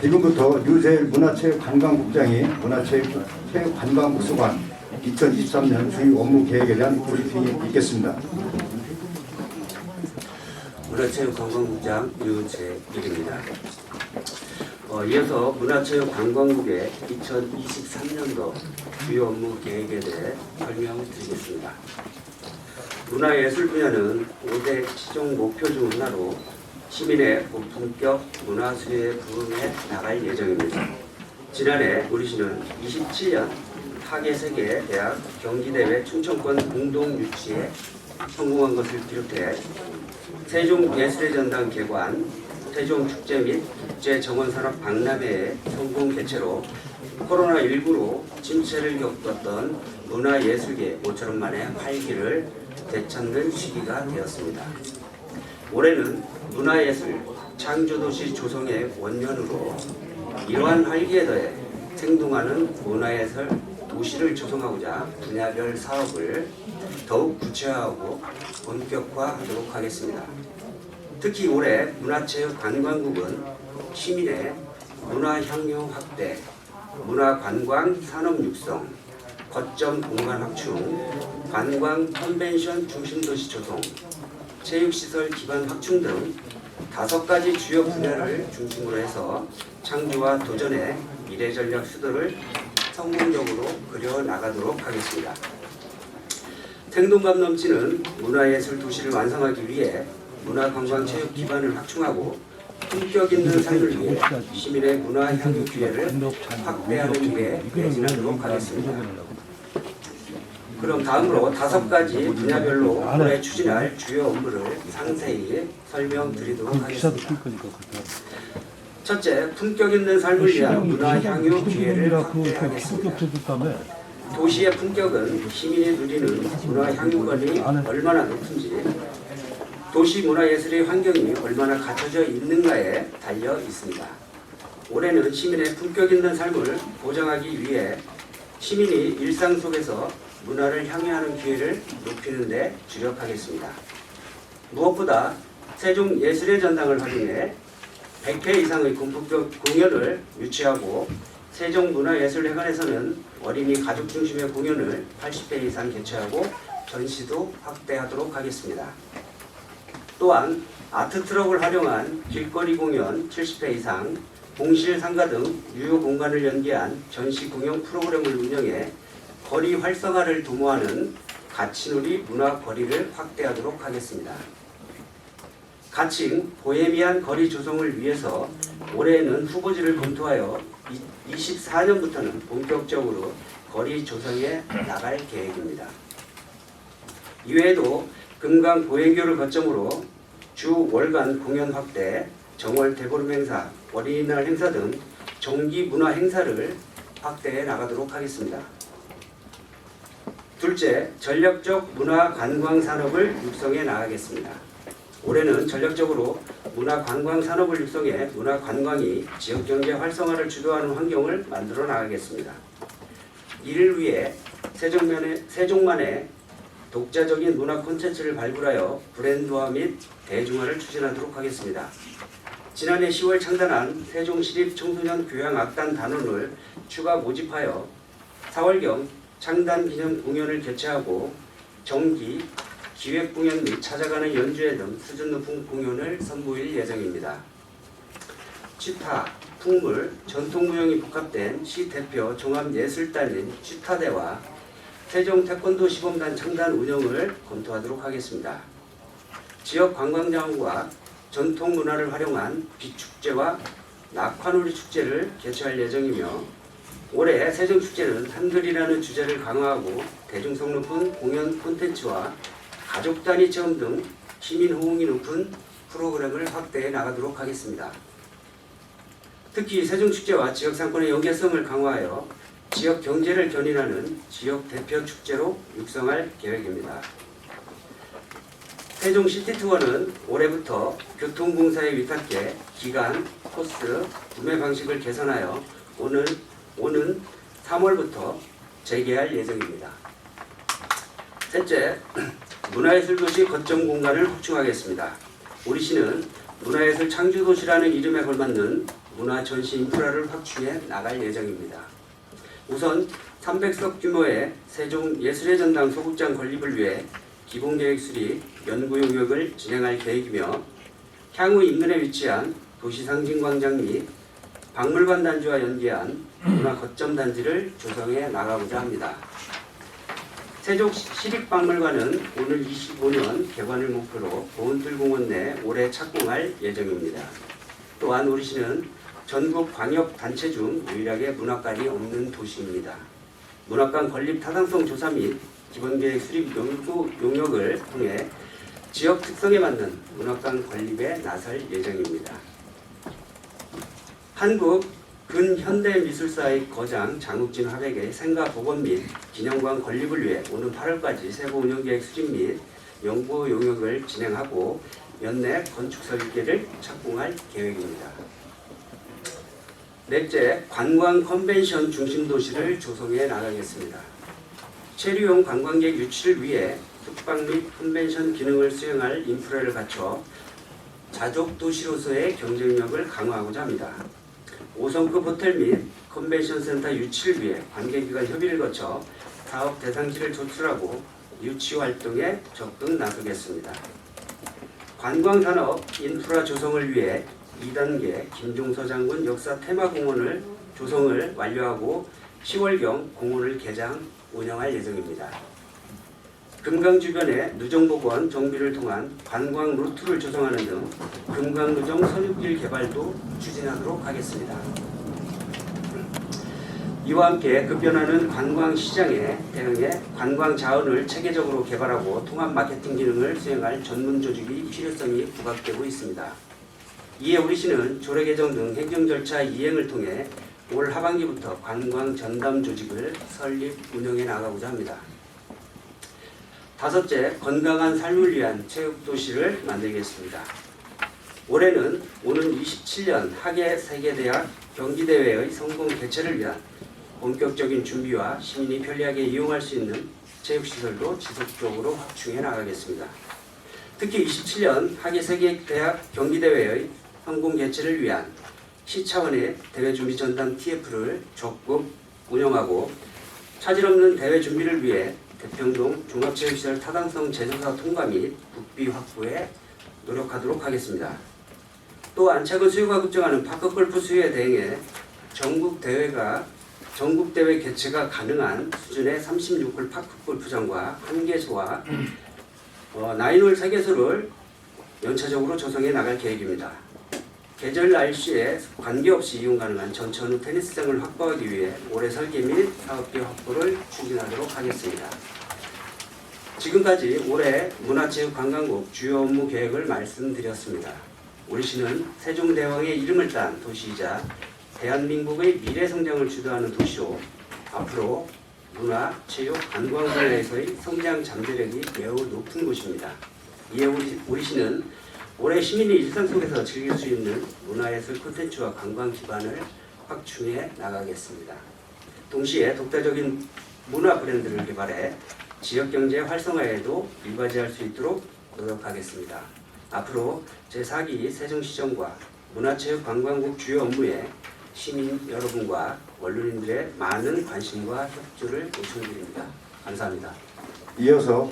지금부터 유세일 문화체육관광국장이 문화체육관광부 수관 2023년 주요 업무 계획에 대한 브리핑이 있겠습니다. 문화체육관광국장 유재일입니다. 어, 이어서 문화체육관광국의 2023년도 주요 업무 계획에 대해 설명드리겠습니다. 문화예술 분야는 5대 시종 목표 중 하나로 시민의 고품격 문화수혜에 부응해 나갈 예정입니다. 지난해 우리시는 27년 하계세계 대학 경기대회 충청권 공동 유치에 성공한 것을 비롯해 세종 예술의 전당 개관, 세종 축제 및 국제 정원산업 박람회의 성공 개최로 코로나19로 침체를 겪었던 문화예술계 모처럼 만의 활기를 되찾는 시기가 되었습니다. 올해는 문화예술 창조도시 조성의 원년으로 이러한 활기에 더해 생동하는 문화예술 도시를 조성하고자 분야별 사업을 더욱 구체화하고 본격화하도록 하겠습니다. 특히 올해 문화체육관광국은 시민의 문화향유 확대, 문화관광 산업 육성, 거점 공간 확충, 관광 컨벤션 중심 도시 조성, 체육시설 기반 확충 등 다섯 가지 주요 분야를 중심으로 해서 창조와 도전의 미래 전략 수도를 성공적으로 그려 나가도록 하겠습니다. 생동감 넘치는 문화예술 도시를 완성하기 위해 문화관광체육 기반을 확충하고 품격 있는 삶을 위해 시민의 문화 향유 기회를 확대하는 일에 매진하도록 하겠습니다. 그럼 다음으로 다섯 가지 분야별로 올해 추진할 주요 업무를 상세히 설명드리도록 하겠습니다. 첫째, 품격 있는 삶을 위한 문화 향유 기회를 확대하겠습니다. 도시의 품격은 시민이 누리는 문화 향유권이 얼마나 높은지 도시 문화예술의 환경이 얼마나 갖춰져 있는가에 달려 있습니다. 올해는 시민의 품격 있는 삶을 보장하기 위해 시민이 일상 속에서 문화를 향유하는 기회를 높이는 데 주력하겠습니다. 무엇보다 세종 예술의 전당을 활용해 100회 이상의 공품격 공연을 유치하고 세종문화예술회관에서는 어린이 가족 중심의 공연을 80회 이상 개최하고 전시도 확대하도록 하겠습니다. 또한 아트 트럭을 활용한 길거리 공연 70회 이상, 공실 상가 등 유효 공간을 연계한 전시 공연 프로그램을 운영해 거리 활성화를 도모하는 가치놀이 문화 거리를 확대하도록 하겠습니다. 가칭 보헤미안 거리 조성을 위해서 올해에는 후보지를 검토하여 24년부터는 본격적으로 거리 조성에 나갈 계획입니다. 이외에도 금강 보행교를 거점으로 주 월간 공연 확대, 정월 대보름 행사, 어린이날 행사 등 정기 문화 행사를 확대해 나가도록 하겠습니다. 둘째, 전략적 문화 관광 산업을 육성해 나가겠습니다. 올해는 전략적으로 문화 관광 산업을 육성해 문화 관광이 지역 경제 활성화를 주도하는 환경을 만들어 나가겠습니다. 이를 위해 세종만의, 세종만의 독자적인 문화 콘텐츠를 발굴하여 브랜드화 및 대중화를 추진하도록 하겠습니다. 지난해 10월 창단한 세종시립 청소년 교향악단 단원을 추가 모집하여 4월경 창단 기념 공연을 개최하고 정기 기획 공연 및 찾아가는 연주회 등 수준 높은 공연을 선보일 예정입니다. 취타, 풍물, 전통무용이 복합된 시 대표 종합예술단인 취타대와 세종 태권도 시범단 창단 운영을 검토하도록 하겠습니다. 지역 관광자원과 전통 문화를 활용한 비축제와 낙화놀이 축제를 개최할 예정이며 올해 세종축제는 한글이라는 주제를 강화하고 대중성 높은 공연 콘텐츠와 가족 단위 체험 등 시민 호응이 높은 프로그램을 확대해 나가도록 하겠습니다. 특히 세종축제와 지역 상권의 연계성을 강화하여 지역 경제를 견인하는 지역 대표 축제로 육성할 계획입니다. 세종 시티투어는 올해부터 교통공사에 위탁해 기간, 코스, 구매 방식을 개선하여 오늘 오는 3월부터 재개할 예정입니다. 셋째, 문화예술 도시 거점 공간을 확충하겠습니다. 우리 시는 문화예술 창조도시라는 이름에 걸맞는 문화 전시 인프라를 확충해 나갈 예정입니다. 우선 300석 규모의 세종 예술의 전당 소극장 건립을 위해 기본 계획 수립 연구 용역을 진행할 계획이며 향후 인근에 위치한 도시 상징 광장 및 박물관 단지와 연계한 문화 거점 단지를 조성해 나가고자 합니다. 세종 시립박물관은 오늘 25년 개관을 목표로 보은들공원 내 올해 착공할 예정입니다. 또한 우리 시는 전국 광역 단체 중 유일하게 문학관이 없는 도시입니다. 문학관 건립 타당성 조사 및 기본계획 수립 용역을 통해 지역 특성에 맞는 문학관 건립에 나설 예정입니다. 한국 근현대미술사의 거장 장욱진 화백의 생가 복원 및 기념관 건립을 위해 오는 8월까지 세부 운영계획 수립 및 연구 용역을 진행하고 연내 건축 설계를 착공할 계획입니다. 넷째, 관광 컨벤션 중심 도시를 조성해 나가겠습니다. 체류용 관광객 유치를 위해 숙박 및 컨벤션 기능을 수행할 인프라를 갖춰 자족 도시로서의 경쟁력을 강화하고자 합니다. 5성급 호텔 및 컨벤션 센터 유치를 위해 관계기관 협의를 거쳐 사업 대상지를 조출하고 유치 활동에 적극 나서겠습니다. 관광산업 인프라 조성을 위해 2단계 김종서 장군 역사 테마공원을 조성을 완료하고 10월경 공원을 개장 운영할 예정입니다. 금강 주변의 누정복원 정비를 통한 관광 루트를 조성하는 등 금강 누정 선유길 개발도 추진하도록 하겠습니다. 이와 함께 급변하는 관광 시장에 대응해 관광 자원을 체계적으로 개발하고 통합 마케팅 기능을 수행할 전문 조직이 필요성이 부각되고 있습니다. 이에 우리 시는 조례 개정 등 행정 절차 이행을 통해 올 하반기부터 관광 전담 조직을 설립 운영해 나가고자 합니다. 다섯째, 건강한 삶을 위한 체육 도시를 만들겠습니다. 올해는 오는 27년 하계 세계대학 경기대회의 성공 개최를 위한 본격적인 준비와 시민이 편리하게 이용할 수 있는 체육시설도 지속적으로 확충해 나가겠습니다. 특히 27년 하계 세계대학 경기대회의 성공 개최를 위한 시 차원의 대회 준비 전담 TF를 적극 운영하고 차질 없는 대회 준비를 위해 대평동 종합체육시설 타당성 제조사 통과 및 국비 확보에 노력하도록 하겠습니다. 또한 최근 수요가 급증하는 파크골프 수요에 대응해 전국 대회가 전국 대회 개최가 가능한 수준의 36홀 파크골프장과 한 개소와 어, 나인홀 세 개소를 연차적으로 조성해 나갈 계획입니다. 계절 날씨에 관계없이 이용 가능한 전천후 테니스장을 확보하기 위해 올해 설계 및 사업비 확보를 추진하도록 하겠습니다. 지금까지 올해 문화체육관광국 주요 업무 계획을 말씀드렸습니다. 우리 시는 세종대왕의 이름을 딴 도시이자 대한민국의 미래 성장을 주도하는 도시로 앞으로 문화, 체육, 관광 분야에서의 성장 잠재력이 매우 높은 곳입니다. 이에 우리, 우리 시는 올해 시민이 일상 속에서 즐길 수 있는 문화예술 콘텐츠와 관광 기반을 확충해 나가겠습니다. 동시에 독자적인 문화 브랜드를 개발해 지역 경제 활성화에도 일과지할 수 있도록 노력하겠습니다. 앞으로 제4기 세종시정과 문화체육관광국 주요 업무에 시민 여러분과 원로님들의 많은 관심과 협조를 요청드립니다. 감사합니다. 이어서